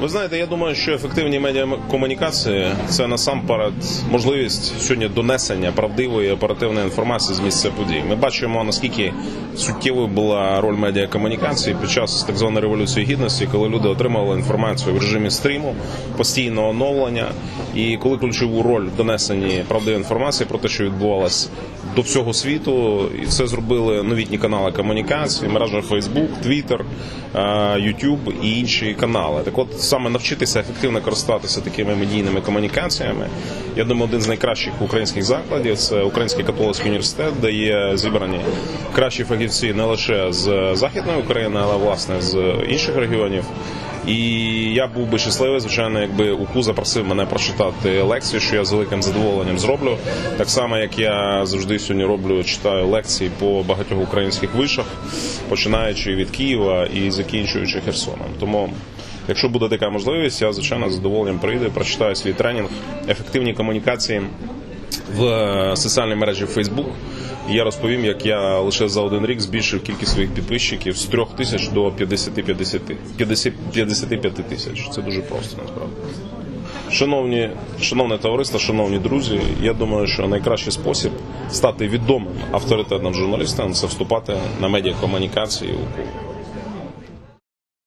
Ви знаєте, я думаю, що ефективні медіакомунікації це насамперед можливість сьогодні донесення правдивої оперативної інформації з місця подій. Ми бачимо наскільки суттєвою була роль медіакомунікації під час так званої революції гідності, коли люди отримували інформацію в режимі стріму, постійного оновлення, і коли ключову роль в донесенні правдивої інформації про те, що відбувалось до всього світу, і це зробили новітні канали комунікації, мережа Facebook, Twitter, е, YouTube і інші канали. Так от саме навчитися ефективно користуватися такими медійними комунікаціями. Я думаю, один з найкращих українських закладів це Український католицький університет, де є зібрані кращі фахівці не лише з західної України, але власне з інших регіонів. І я був би щасливий, звичайно, якби УКУ запросив мене прочитати лекцію, що я з великим задоволенням зроблю. Так само, як я завжди сьогодні роблю, читаю лекції по багатьох українських вишах, починаючи від Києва і закінчуючи Херсоном. Тому, якщо буде така можливість, я звичайно з задоволенням прийду, прочитаю свій тренінг ефективні комунікації в е, соціальній мережі Facebook. Я розповім, як я лише за один рік збільшив кількість своїх підписчиків з 3 тисяч до 50-50 50 55 тисяч. Це дуже просто насправді. Шановні, шановне товариство, шановні друзі, я думаю, що найкращий спосіб стати відомим авторитетним журналістом це вступати на медіакомунікації у